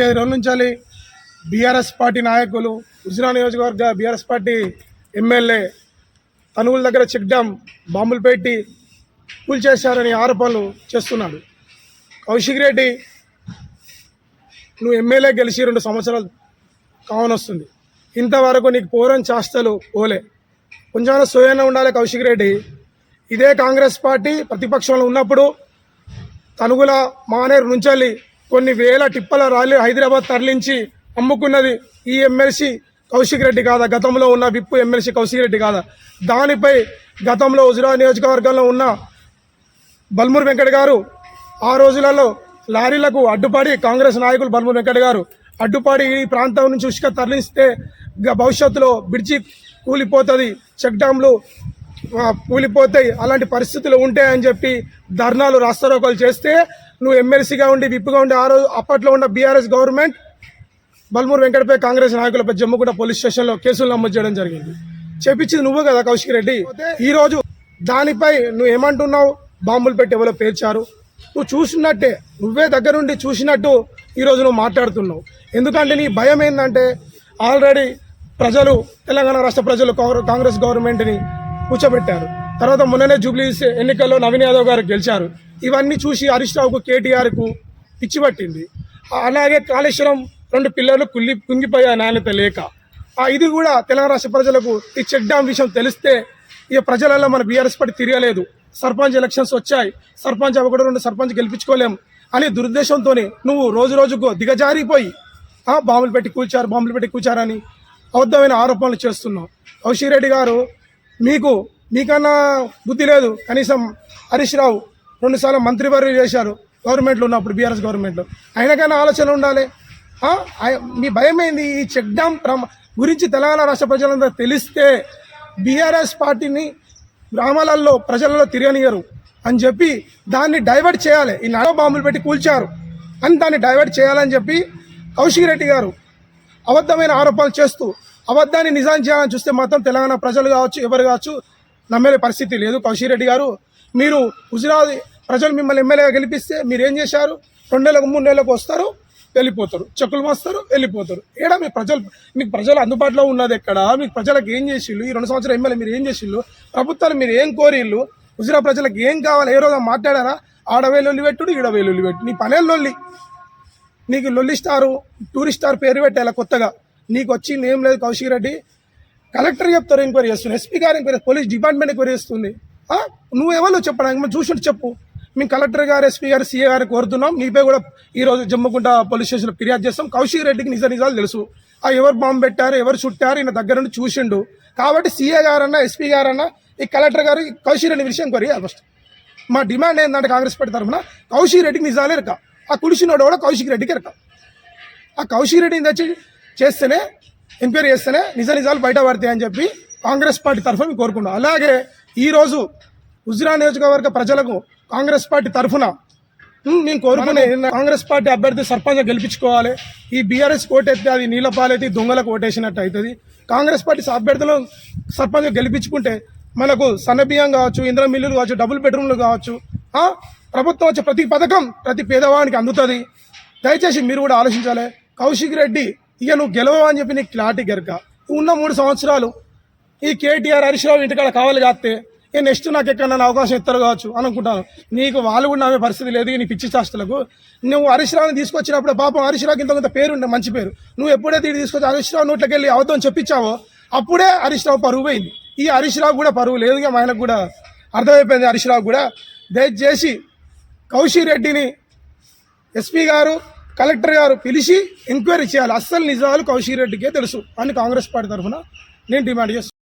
నాలుగైదు రోజుల నుంచి బీఆర్ఎస్ పార్టీ నాయకులు హుజరా నియోజకవర్గ బీఆర్ఎస్ పార్టీ ఎమ్మెల్యే తనుగుల దగ్గర చెక్ డ్యామ్ బాంబులు పెట్టి కూల్చేశారని ఆరోపణలు చేస్తున్నాడు. కౌశిక్ రెడ్డి నువ్వు ఎమ్మెల్యే గెలిచి రెండు సంవత్సరాలు కావనొస్తుంది. ఇంతవరకు నీకు పోరని చేస్తలు పోలే. కొంచెం సోయన ఉండాలి కౌశిక్ రెడ్డి. ఇదే కాంగ్రెస్ పార్టీ ప్రతిపక్షంలో ఉన్నప్పుడు తనుగుల మానేరు నుంచెల్లి కొన్ని వేల టిప్పల రాలి హైదరాబాద్ తరలించి అమ్ముకున్నది ఈ ఎమ్మెల్సీ కౌశిక్ రెడ్డి కాదా? గతంలో ఉన్న విప్పు ఎమ్మెల్సీ కౌశిక్ రెడ్డి కాదా? దానిపై గతంలో హుజురా నియోజకవర్గంలో ఉన్న బల్మూర్ వెంకట గారు ఆ రోజులలో లారీలకు అడ్డుపడి కాంగ్రెస్ నాయకులు బల్మూర్ వెంకట గారు అడ్డుపడి ఈ ప్రాంతం నుంచి ఉసుక తరలిస్తే గ- భవిష్యత్తులో బ్రిడ్జి కూలిపోతుంది. చెక్ డ్యాంలు కూలిపోతాయి. అలాంటి పరిస్థితులు ఉంటాయని చెప్పి ధర్నాలు రాస్తారోకలు చేస్తే నువ్వు ఎమ్మెల్సీగా ఉండి విప్పుగా ఉండి ఆ రోజు అప్పట్లో ఉన్న బీఆర్ఎస్ గవర్నమెంట్ బల్మూర్ వెంకటపై కాంగ్రెస్ నాయకులపై జమ్ముగూడ పోలీస్ స్టేషన్లో కేసులు నమోదు చేయడం జరిగింది. చెప్పించింది నువ్వు కదా కౌశిక్ రెడ్డి. ఈ రోజు దానిపై నువ్వు ఏమంటున్నావు? బాంబులు పెట్టి ఎవరో పేర్చారు. నువ్వు చూసినట్టే నువ్వే దగ్గరుండి చూసినట్టు ఈరోజు నువ్వు మాట్లాడుతున్నావు. ఎందుకంటే నీ భయం ఏంటంటే ఆల్రెడీ ప్రజలు తెలంగాణ రాష్ట్ర ప్రజలు కాంగ్రె- కాంగ్రెస్ గవర్నమెంట్ని కూర్చోబెట్టారు. తర్వాత మొన్ననే జూబ్లీస్ ఎన్నికల్లో నవీన్ యాదవ్ గారు గెలిచారు. ఇవన్నీ చూసి హరీష్ రావుకు కేటీఆర్కు పిచ్చిపట్టింది అలాగే కాళేశ్వరం రెండు పిల్లలు కుల్లి కుంగిపోయే నాణ్యత లేక. ఇది కూడా తెలంగాణ రాష్ట్ర ప్రజలకు ఈ చెక్ డ్యామ్ విషయం తెలిస్తే ఇక ప్రజలలో మన బీఆర్ఎస్ పార్టీ తిరగలేదు. సర్పంచ్ ఎలక్షన్స్ వచ్చాయి. సర్పంచ్ ఒకటి రెండు సర్పంచ్ గెలిపించుకోలేం అని దురుద్దేశంతో నువ్వు రోజు రోజుకు దిగజారిపోయి ఆ, బాంబులు పెట్టి కూల్చారు బాంబులు పెట్టి కూర్చారని అబద్ధమైన ఆరోపణలు చేస్తున్నావు. కౌశిక్ రెడ్డి గారు మీకు మీకన్నా బుద్ధి లేదు. కనీసం హరీష్ రావు రెండుసార్లు మంత్రివర్యులు చేశారు గవర్నమెంట్లో ఉన్నప్పుడు బీఆర్ఎస్ గవర్నమెంట్లో. ఆయనకైనా ఆలోచన ఉండాలి. మీ భయమైంది ఈ చెక్ డ్యామ్ ప్రమ గురించి తెలంగాణ రాష్ట్ర ప్రజలందరూ తెలిస్తే బీఆర్ఎస్ పార్టీని గ్రామాలలో ప్రజలలో తిరగనియరు అని చెప్పి దాన్ని డైవర్ట్ చేయాలి. ఈ నడవ బాంబులు పెట్టి కూల్చారు అని దాన్ని డైవర్ట్ చేయాలని చెప్పి కౌశిక్ రెడ్డి గారు అబద్ధమైన ఆరోపణలు చేస్తూ అబద్ధాన్ని నిజాం చేయాలని చూస్తే మాత్రం తెలంగాణ ప్రజలు కావచ్చు ఎవరు కావచ్చు నమ్మే పరిస్థితి లేదు. కౌశిక్ రెడ్డి గారు మీరు గుజరాత్ ప్రజలు మిమ్మల్ని ఎమ్మెల్యేగా గెలిపిస్తే మీరు ఏం చేశారు? రెండు నెలలకు మూడు నెలలకు వస్తారు వెళ్ళిపోతారు. చెక్కులు మోస్తారు వెళ్ళిపోతారు. ఏడా మీ ప్రజలు మీకు ప్రజలు అందుబాటులో ఉన్నది ఎక్కడ? మీకు ప్రజలకు ఏం చేసిళ్ళు? ఈ రెండు సంవత్సరాలు ఎమ్మెల్యే మీరు ఏం చేసిళ్ళు? ప్రభుత్వాలు మీరు ఏం కోరిళ్ళు? గుజరాత్ ప్రజలకు ఏం కావాలి? ఏ రోజు మాట్లాడారా? ఆడవేలు లొల్లి పెట్టుడు ఈడవేలు లొల్లి పెట్టు నీ పనే లొల్లి? నీకు లొల్లి స్టారు టూరిస్ట్ స్టార్ పేరు పెట్టాలి కొత్తగా? నీకు వచ్చింది ఏం లేదు కౌశిక్ రెడ్డి. కలెక్టర్ చెప్తారు ఎంక్వైరీ చేస్తుంది. ఎస్పీ గారు ఎంక్వైరీ పోలీస్ డిపార్ట్మెంట్ ఎంక్వైరీ చేస్తుంది. నువ్వు ఎవరు చెప్పడానికి మనం చూసి చెప్పు. మేము కలెక్టర్ గారు ఎస్పీ గారు సీఏ గారు కోరుతున్నాం. నీపై కూడా ఈ రోజు జమ్ముకుంట పోలీస్ స్టేషన్లో ఫిర్యాదు చేస్తాం. కౌశిక్ రెడ్డికి నిజ నిజాలు తెలుసు. ఆ ఎవరు బాంబు పెట్టారు ఎవరు చుట్టారు ఈయన దగ్గర నుండి చూసిండు. కాబట్టి సీఏ గారన్నా ఎస్పీ గారన్నా ఈ కలెక్టర్ గారు కౌశిక్ రెడ్డి విషయం కొరి ఫస్ట్ మా డిమాండ్ ఏంటంటే కాంగ్రెస్ పార్టీ తరఫున కౌశిక్ రెడ్డికి నిజాలే ఇరక. ఆ కుడిసినోడు కూడా కౌశిక్ రెడ్డికి ఇరక. ఆ కౌశిక్ రెడ్డిని తెచ్చి చేస్తేనే ఎంక్వైరీ చేస్తేనే నిజ నిజాలు బయట పడతాయి అని చెప్పి కాంగ్రెస్ పార్టీ తరఫున మేము కోరుకున్నాం అలాగే ఈరోజు హుజరా నియోజకవర్గ ప్రజలకు కాంగ్రెస్ పార్టీ తరఫున నేను కోరుకునే కాంగ్రెస్ పార్టీ అభ్యర్థి సర్పంచ్ గెలిపించుకోవాలి. ఈ బీఆర్ఎస్ ఓటేస్తే అది నీళ్ళ పాలైతే దొంగలకు ఓటేసినట్టు అవుతుంది. కాంగ్రెస్ పార్టీ అభ్యర్థులను సర్పంచ్ గెలిపించుకుంటే మనకు సన్నబియ్యం కావచ్చు ఇంద్ర మిల్లులు కావచ్చు డబుల్ బెడ్రూమ్లు కావచ్చు? ప్రభుత్వం వచ్చే ప్రతి పథకం ప్రతి పేదవానికి అందుతుంది. దయచేసి మీరు కూడా ఆలోచించాలి. కౌశిక్ రెడ్డి ఇక నువ్వు గెలవవు అని చెప్పి నీకు క్లారిటీ గరక ఉన్న మూడు సంవత్సరాలు ఈ కేటీఆర్ హరీష్ రావు ఇంటికాడ కావాలి కాస్తే ఏ నెక్స్ట్ నాకు ఎక్కడన్నా అవకాశం ఇస్తారు కావచ్చు అనుకుంటాను. నీకు వాళ్ళు కూడా నమ్మే పరిస్థితి లేదు నీ పిచ్చి శాస్త్రులకు. నువ్వు హరీష్ రావుని తీసుకొచ్చినప్పుడు పాపం హరీష్ రావుకి ఇంత కొంత పేరు ఉండే మంచి పేరు. నువ్వు ఎప్పుడైతే ఇది తీసుకొచ్చి హరీష్ రావు నోట్లోకి వెళ్ళి అవద్దం చెప్పించావో అప్పుడే హరీష్ రావు పరువు పోయింది. ఈ హరీష్ రావు కూడా పరువు లేదు ఇక ఆయనకు కూడా అర్థమైపోయింది హరీష్ రావు కూడా. దయచేసి కౌశిక్ రెడ్డిని ఎస్పీ గారు కలెక్టర్ గారు పిలిచి ఎంక్వైరీ చేయాలి. అస్సలు నిజాలు కౌశిక్ రెడ్డికే తెలుసు. అని కాంగ్రెస్ పార్టీ తరఫున నేను డిమాండ్ చేస్తాను